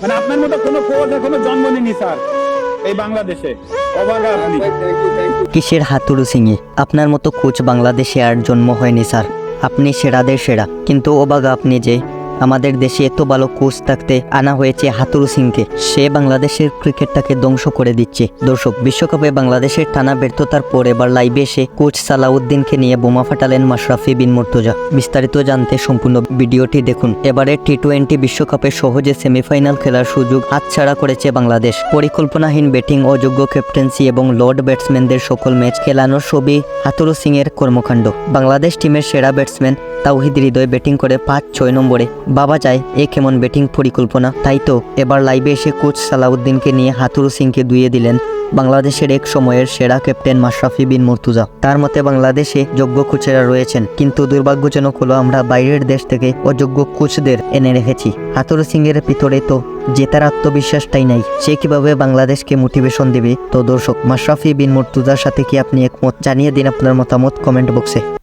মানে আপনার মতো কোনো কোচ এখনও জন্ম নেই স্যার, এই বাংলাদেশে। কিসের হাতুড়ু সিংয়ে আপনার মতো কোচ বাংলাদেশে আর জন্ম হয়নি, স্যার। আপনি সেরাদের সেরা, কিন্তু ওবাগা আপনি যে আমাদের দেশে এত ভালো কোচ থাকতে আনা হয়েছে হাতুরু সিংকে। সে বাংলাদেশের ক্রিকেটটাকে ধ্বংস করে দিচ্ছে। দর্শক, বিশ্বকাপে বাংলাদেশের টানা ব্যর্থতার পর এবার লাইভে এসে কোচ সালাউদ্দিনকে নিয়ে বোমা ফাটালেন মাশরাফি বিন মুর্তজা। বিস্তারিত জানতে সম্পূর্ণ ভিডিওটি দেখুন। এবারে টি টোয়েন্টি বিশ্বকাপে সহজে সেমিফাইনাল খেলার সুযোগ হাতছাড়া করেছে বাংলাদেশ। পরিকল্পনাহীন ব্যাটিং, অযোগ্য ক্যাপ্টেন্সি এবং লর্ড ব্যাটসম্যানদের সকল ম্যাচ খেলানোর সবই হাতুরু সিং এর কর্মকাণ্ড। বাংলাদেশ টিমের সেরা ব্যাটসম্যান তাওহিদ হৃদয় ব্যাটিং করে পাঁচ, ছয় নম্বরে। বাবা চায়, এ কেমন ব্যাটিং পরিকল্পনা? তাই তো, এবার লাইভে এসে কোচ সালাউদ্দিনকে নিয়ে হাতুরু সিংকে দুইয়ে দিলেন বাংলাদেশের এক সময়ের সেরা ক্যাপ্টেন মাশরাফি বিন মুর্তুজা। তার মতে, বাংলাদেশে যোগ্য কোচেরা রয়েছেন, কিন্তু দুর্ভাগ্যজনক হলো আমরা বাইরের দেশ থেকে অযোগ্য কোচদের এনে রেখেছি। হাতুরু সিং এর ভিতরে তো জেতার আত্মবিশ্বাসটাই নাই, সে কীভাবে বাংলাদেশকে মোটিভেশন দেবে? তো দর্শক, মাশরাফি বিন মুর্তুজার সাথে কি আপনি একমত? জানিয়ে দিন আপনার মতামত কমেন্ট বক্সে।